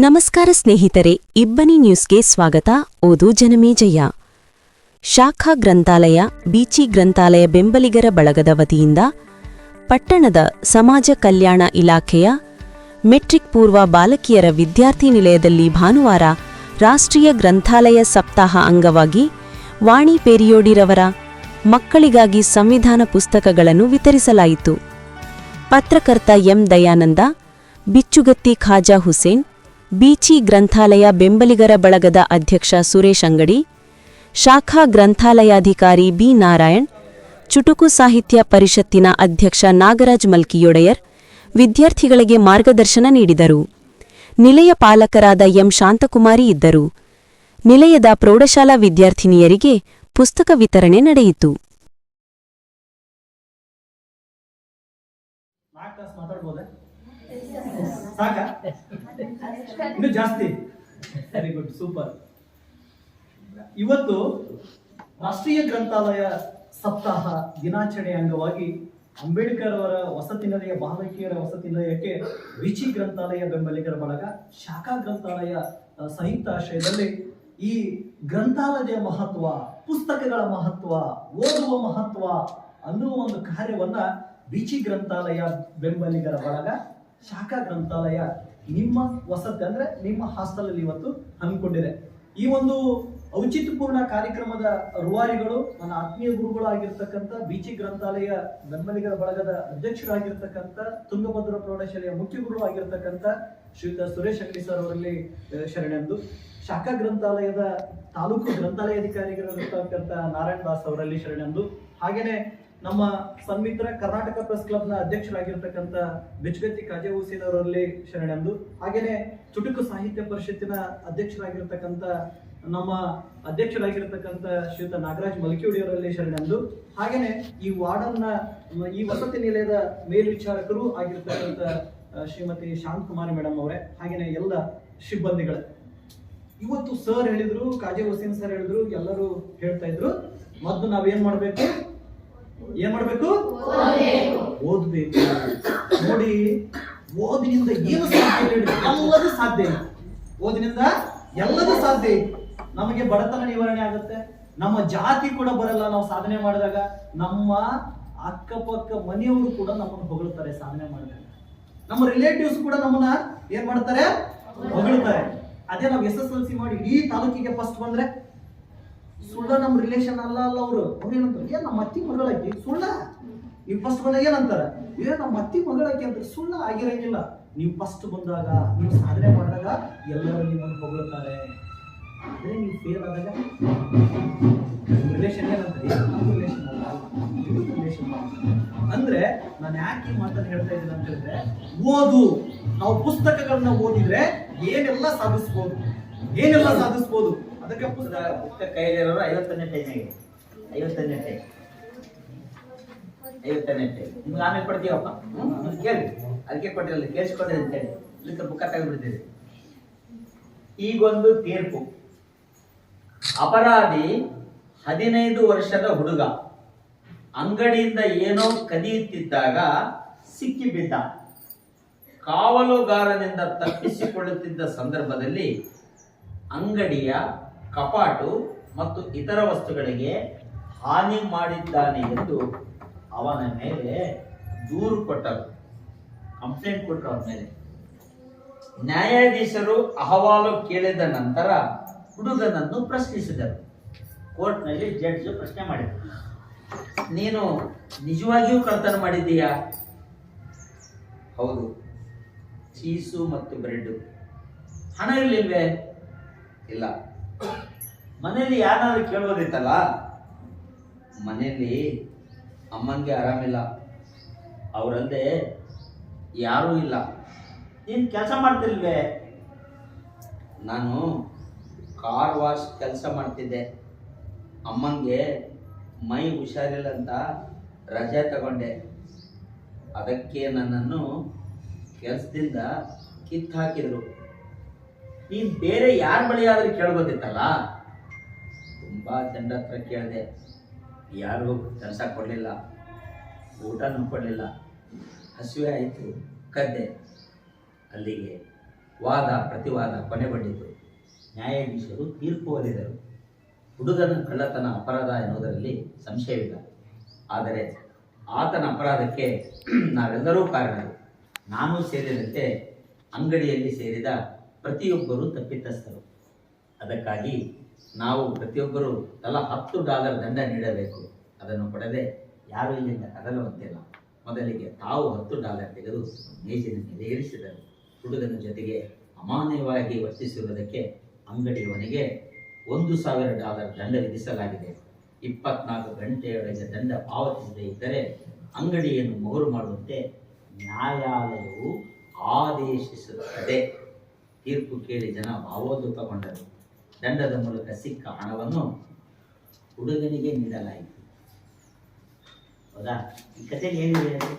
ನಮಸ್ಕಾರ ಸ್ನೇಹಿತರೆ, ಇಬ್ಬನಿ ನ್ಯೂಸ್ಗೆ ಸ್ವಾಗತ. ಓದು ಜನಮೇಜಯ್ಯ ಶಾಖಾ ಗ್ರಂಥಾಲಯ, ಬೀಚಿ ಗ್ರಂಥಾಲಯ ಬೆಂಬಲಿಗರ ಬಳಗದ ವತಿಯಿಂದ ಪಟ್ಟಣದ ಸಮಾಜ ಕಲ್ಯಾಣ ಇಲಾಖೆಯ ಮೆಟ್ರಿಕ್ ಪೂರ್ವ ಬಾಲಕಿಯರ ವಿದ್ಯಾರ್ಥಿ ನಿಲಯದಲ್ಲಿ ಭಾನುವಾರ ರಾಷ್ಟ್ರೀಯ ಗ್ರಂಥಾಲಯ ಸಪ್ತಾಹ ಅಂಗವಾಗಿ ವಾಣಿ ಪೇರಿಯೋಡಿರವರ ಮಕ್ಕಳಿಗಾಗಿ ಸಂವಿಧಾನ ಪುಸ್ತಕಗಳನ್ನು ವಿತರಿಸಲಾಯಿತು. ಪತ್ರಕರ್ತ ಎಂ. ದಯಾನಂದ, ಬಿಚ್ಚುಗತ್ತಿ ಖಾಜಾ ಹುಸೇನ್ ಬೀಚಿ ಗ್ರಂಥಾಲಯ ಬೆಂಬಲಿಗರ ಬಳಗದ ಅಧ್ಯಕ್ಷ ಸುರೇಶ್ ಅಂಗಡಿ, ಶಾಖಾ ಗ್ರಂಥಾಲಯಾಧಿಕಾರಿ ಬಿ ನಾರಾಯಣ್, ಚುಟುಕು ಸಾಹಿತ್ಯ ಪರಿಷತ್ತಿನ ಅಧ್ಯಕ್ಷ ನಾಗರಾಜ್ ಮಲ್ಕಿಯೊಡೆಯರ್ ವಿದ್ಯಾರ್ಥಿಗಳಿಗೆ ಮಾರ್ಗದರ್ಶನ ನೀಡಿದರು. ನಿಲಯ ಪಾಲಕರಾದ ಎಂ ಶಾಂತಕುಮಾರಿ ಇದ್ದರು. ನಿಲಯದ ಪ್ರೌಢಶಾಲಾ ವಿದ್ಯಾರ್ಥಿನಿಯರಿಗೆ ಪುಸ್ತಕ ವಿತರಣೆ ನಡೆಯಿತು. ಸಾಕ? ಇನ್ನು ಜಾಸ್ತಿ. ವೆರಿ ಗುಡ್ ಸೂಪರ್ ಇವತ್ತು ರಾಷ್ಟ್ರೀಯ ಗ್ರಂಥಾಲಯ ಸಪ್ತಾಹ ದಿನಾಚರಣೆ ಅಂಗವಾಗಿ ಅಂಬೇಡ್ಕರ್ ಅವರ ವಸತಿ ನಿಲಯ, ಬಾಲಕಿಯರ ವಸತಿ ನಿಲಯಕ್ಕೆ ರುಚಿ ಗ್ರಂಥಾಲಯ ಬೆಂಬಲಿಗರ ಬಳಗ ಶಾಖಾ ಗ್ರಂಥಾಲಯ ಸಂಯುಕ್ತ ಆಶ್ರಯದಲ್ಲಿ ಈ ಗ್ರಂಥಾಲಯದ ಮಹತ್ವ, ಪುಸ್ತಕಗಳ ಮಹತ್ವ, ಓದುವ ಮಹತ್ವ ಅನ್ನುವ ಒಂದು ಕಾರ್ಯವನ್ನ ರುಚಿ ಗ್ರಂಥಾಲಯ ಬೆಂಬಲಿಗರ ಬಳಗ, ಶಾಖಾ ಗ್ರಂಥಾಲಯ ನಿಮ್ಮ ವಸತಿ ಅಂದ್ರೆ ನಿಮ್ಮ ಹಾಸ್ಟೆಲ್ ಅಲ್ಲಿ ಇವತ್ತು ಹಮ್ಮಿಕೊಂಡಿದೆ. ಈ ಒಂದು ಔಚಿತ್ಯಪೂರ್ಣ ಕಾರ್ಯಕ್ರಮದ ರೂವಾರಿಗಳು ನನ್ನ ಆತ್ಮೀಯ ಗುರುಗಳು ಆಗಿರ್ತಕ್ಕಂಥ ಬಿಚಿ ಗ್ರಂಥಾಲಯ ಬೆಂಬಲಿಗರ ಬಳಗದ ಅಧ್ಯಕ್ಷರಾಗಿರ್ತಕ್ಕಂಥ ತುಂಗಭದ್ರ ಪ್ರೌಢಶಾಲೆಯ ಮುಖ್ಯ ಗುರು ಆಗಿರ್ತಕ್ಕಂಥ ಶ್ರೀಯುತ ಸುರೇಶ್ ಅಂಗಡಿ ಸರ್ ಅವರಲ್ಲಿ ಶರಣೆಂದು ಶಾಖಾ ಗ್ರಂಥಾಲಯದ ತಾಲೂಕು ಗ್ರಂಥಾಲಯಾಧಿಕಾರಿಗಳಿರ್ತಕ್ಕಂಥ ನಾರಾಯಣ ದಾಸ್ ಅವರಲ್ಲಿ ಶರಣೆಂದು ಹಾಗೇನೆ ನಮ್ಮ ಸನ್ಮಿತ್ರ ಕರ್ನಾಟಕ ಪ್ರೆಸ್ ಕ್ಲಬ್ನ ಅಧ್ಯಕ್ಷರಾಗಿರ್ತಕ್ಕಂಥ ಬಿಚ್ಗತ್ತಿ ಕಾಜೆ ಹುಸೇನ್ ಅವರಲ್ಲಿ ಶರಣೆಂದು ಹಾಗೇನೆ ಚುಟುಕು ಸಾಹಿತ್ಯ ಪರಿಷತ್ತಿನ ಅಧ್ಯಕ್ಷರಾಗಿರ್ತಕ್ಕಂಥ ನಮ್ಮ ಅಧ್ಯಕ್ಷರಾಗಿರ್ತಕ್ಕಂಥ ಶ್ರೀಯುತ ನಾಗರಾಜ್ ಮಲ್ಕಿಯೋಡಿ ಅವರಲ್ಲಿ ಶರಣೆಂದು ಹಾಗೇನೆ ಈ ವಾರ್ಡನ್ನ, ಈ ವಸತಿ ನಿಲಯದ ಮೇಲ್ವಿಚಾರಕರು ಆಗಿರ್ತಕ್ಕಂಥ ಶ್ರೀಮತಿ ಶ್ರೀಮತಿ ಶಾಂತಕುಮಾರಿ ಮೇಡಮ್ ಅವರೇ, ಹಾಗೇನೆ ಎಲ್ಲ ಸಿಬ್ಬಂದಿಗಳೇ. ಇವತ್ತು ಸರ್ ಹೇಳಿದ್ರು ಕಾಜೆ ಹುಸೇನ್ ಸರ್ ಹೇಳಿದ್ರು, ಎಲ್ಲರೂ ಹೇಳ್ತಾ ಇದ್ರು. ಮೊದಲು ನಾವೇನ್ ಮಾಡ್ಬೇಕು? ಏನ್ ಮಾಡ್ಬೇಕು? ಓದ್ಬೇಕು. ನೋಡಿ ಓದಿನಿಂದ ಏನು ಸಾಧ್ಯ? ಎಲ್ಲದೂ ಸಾಧ್ಯ ಓದಿನಿಂದ ಎಲ್ಲದೂ ಸಾಧ್ಯ ನಮಗೆ ಬಡತನ ನಿವಾರಣೆ ಆಗುತ್ತೆ. ನಮ್ಮ ಜಾತಿ ಕೂಡ ಬರಲ್ಲ ನಾವು ಸಾಧನೆ ಮಾಡಿದಾಗ. ನಮ್ಮ ಅಕ್ಕಪಕ್ಕ ಮನೆಯವರು ಕೂಡ ನಮ್ಮನ್ನು ಹೊಗಳುತ್ತಾರೆ ಸಾಧನೆ ಮಾಡಿದಾಗ. ನಮ್ಮ ರಿಲೇಟಿವ್ಸ್ ಕೂಡ ನಮ್ಮನ್ನ ಏನ್ ಮಾಡ್ತಾರೆ? ಹೊಗಳುತ್ತಾರೆ ಅದೇ ನಾವು ಎಸ್ ಎಸ್ ಎಲ್ ಸಿ ಮಾಡಿ ಇಡೀ ತಾಲೂಕಿಗೆ ಫಸ್ಟ್ ಬಂದ್ರೆ ಸುಳ್ಳ ನಮ್ಮ ರಿಲೇಷನ್ ಅಲ್ಲ ಅಲ್ಲ ಅವರು. ಅವ್ರು ಏನಂತಾರೆ? ಏನ್ ನಮ್ಮ ಅತ್ತಿ ಮಗಳಾಕಿ ಸುಳ್ಳ? ನೀವು ಫಸ್ಟ್ ಬಂದಾಗ ಏನಂತಾರೆ? ಏ, ನಮ್ಮ ಅತ್ತಿ ಮಗಳಾಕಿ ಅಂತ ಸುಳ್ಳ ಆಗಿರಂಗಿಲ್ಲ. ನೀವು ಫಸ್ಟ್ ಬಂದಾಗ, ನೀವು ಸಾಧನೆ ಮಾಡಿದಾಗ ಎಲ್ಲರೂ ನಿಮ್ಮನ್ನು ಹೊಗಳುತ್ತಾರೆ ಅದೇ ನೀವು ಫೇಲ್ ಆದಾಗ ರಿಲೇಷನ್ ಏನಂತಾರೆ? ಅಂದ್ರೆ ನಾನು ಯಾಕೆ ಮಾತನ್ನ ಹೇಳ್ತಾ ಇದ್ದೀನಿ ಅಂತ ಹೇಳಿದ್ರೆ, ಓದು. ನಾವು ಪುಸ್ತಕಗಳನ್ನ ಓದಿದ್ರೆ ಏನೆಲ್ಲ ಸಾಧಿಸ್ಬೋದು? ಏನೆಲ್ಲ ಸಾಧಿಸ್ಬೋದು? ಅದಕ್ಕೆ ಪುಸ್ತಕ ಪುಸ್ತಕ ಕೈಲಿರೋರು ಐವತ್ತನೇ ಟೈಮಿಗೆ ಐವತ್ತನೇ ಟೈಮ್. ಐವತ್ತನೇ ಟೈಮ್. ನಿಮ್ಗೆ ಆಮೇಲೆ ಕೊಡ್ತೀವಪ್ಪ? ಹ್ಮ್? ಕೇಳಿ. ಅದಕ್ಕೆ ಕೊಟ್ಟಿರಲ್ಲ ಕೇಳಿಸ್ಕೊಂಡ್ರಿ ಅಂತೇಳಿ ಇದಕ್ಕೆ ಬುಕ್ಕ ತೆಗೆದ್ಬಿಡ್ತೀವಿ ಈಗೊಂದು ತೀರ್ಪು. ಅಪರಾಧಿ ಹದಿನೈದು ವರ್ಷದ ಹುಡುಗ ಅಂಗಡಿಯಿಂದ ಏನೋ ಕದಿಯುತ್ತಿದ್ದಾಗ ಸಿಕ್ಕಿಬಿದ್ದ. ಕಾವಲುಗಾರನಿಂದ ತಪ್ಪಿಸಿಕೊಳ್ಳುತ್ತಿದ್ದ ಸಂದರ್ಭದಲ್ಲಿ ಅಂಗಡಿಯ ಕಪಾಟು ಮತ್ತು ಇತರ ವಸ್ತುಗಳಿಗೆ ಹಾನಿ ಮಾಡಿದ್ದಾನೆ ಎಂದು ಅವನ ಮೇಲೆ ದೂರು ಕೊಟ್ಟರು. ಕಂಪ್ಲೇಂಟ್ ಕೊಟ್ಟರು ಅವನ ಮೇಲೆ. ನ್ಯಾಯಾಧೀಶರು ಅಹವಾಲು ಕೇಳಿದ ನಂತರ ಹುಡುಗನನ್ನು ಪ್ರಶ್ನಿಸಿದರು. ಕೋರ್ಟ್ನಲ್ಲಿ ಜಡ್ಜ್ ಪ್ರಶ್ನೆ ಮಾಡಿದರು. ನೀನು ನಿಜವಾಗಿಯೂ ಕಳ್ತನ ಮಾಡಿದ್ದೀಯಾ? ಹೌದು. ಚೀಸು ಮತ್ತು ಬ್ರೆಡ್. ಹಣ ಇರ್ಲಿಲ್ವೇ? ಇಲ್ಲ. ಮನೆಯಲ್ಲಿ ಯಾರಾದ್ರೂ ಕೇಳೋದಿತ್ತಲ್ಲ ಮನೆಯಲ್ಲಿ ಅಮ್ಮನಿಗೆ ಆರಾಮಿಲ್ಲ. ಅವರಲ್ಲದೆ ಯಾರೂ ಇಲ್ಲ. ನೀನು ಕೆಲಸ ಮಾಡ್ತಿಲ್ವೇ? ನಾನು ಕಾರ್ ವಾಶ್ ಕೆಲಸ ಮಾಡ್ತಿದ್ದೆ. ಅಮ್ಮನಿಗೆ ಮೈ ಹುಷಾರಿಲ್ಲ ಅಂತ ರಜೆ ತಗೊಂಡೆ. ಅದಕ್ಕೆ ನನ್ನನ್ನು ಕೆಲಸದಿಂದ ಕಿತ್ತು ಹಾಕಿದರು ನೀನು ಬೇರೆ ಯಾರ ಬಳಿ ಆದರೂ ಕೇಳ್ಬೋದಿತ್ತಲ್ಲ? ತುಂಬ ಜನರ ಹತ್ರ ಕೇಳಿದೆ ಯಾರೂ ಕೆಲಸ ಕೊಡಲಿಲ್ಲ ಊಟನೂ ಕೊಡಲಿಲ್ಲ ಹಸಿವೆ ಆಯಿತು, ಕದ್ದೆ. ಅಲ್ಲಿಗೆ ವಾದ, ಪ್ರತಿವಾದ ಕೊನೆ ಬಂದಿತು. ನ್ಯಾಯಾಧೀಶರು ತೀರ್ಪು ಒಲಿದರು. ಹುಡುಗನ ಕಳ್ಳತನ, ಅಪರಾಧ ಎನ್ನುವುದರಲ್ಲಿ ಸಂಶಯವಿಲ್ಲ. ಆದರೆ ಆತನ ಅಪರಾಧಕ್ಕೆ ನಾವೆಲ್ಲರೂ ಕಾರಣರು. ನಾನು ಸೇರಿದಂತೆ ಅಂಗಡಿಯಲ್ಲಿ ಸೇರಿದ ಪ್ರತಿಯೊಬ್ಬರೂ ತಪ್ಪಿತಸ್ಥರು. ಅದಕ್ಕಾಗಿ ನಾವು ಪ್ರತಿಯೊಬ್ಬರು ತಲಾ ಹತ್ತು ಡಾಲರ್ ದಂಡ ನೀಡಬೇಕು. ಅದನ್ನು ಕೊಡದೆ ಯಾರು ಇಲ್ಲಿಂದ ಕದಲುವಂತಿಲ್ಲ ಮೊದಲಿಗೆ ತಾವು ಹತ್ತು ಡಾಲರ್ ತೆಗೆದು ಮೇಜಿನ ಮೇಲೆ ಇರಿಸಿದರು. ಹುಡುಗನ ಜೊತೆಗೆ ಅಮಾನ್ಯವಾಗಿ ವರ್ತಿಸಿರುವುದಕ್ಕೆ ಅಂಗಡಿಯವನಿಗೆ ಒಂದು ಸಾವಿರ ಡಾಲರ್ ದಂಡ ವಿಧಿಸಲಾಗಿದೆ. ಇಪ್ಪತ್ನಾಲ್ಕು ಗಂಟೆಯೊಳಗೆ ದಂಡ ಪಾವತಿಸದೇ ಇದ್ದರೆ ಅಂಗಡಿಯನ್ನು ಮೊಗರು ಮಾಡುವಂತೆ ನ್ಯಾಯಾಲಯವು ಆದೇಶಿಸುತ್ತದೆ. ತೀರ್ಪು ಕೇಳಿ ಜನ ಭಾವೋದ್ಯುತಗೊಂಡರು ದಂಡದ ಮೂಲಕ ಸಿಕ್ಕ ಹಣವನ್ನು ಹುಡುಗನಿಗೆ ನೀಡಲಾಯಿತು ಹೌದಾ ಈ ಕಥೆಯಲ್ಲಿ ಅದು?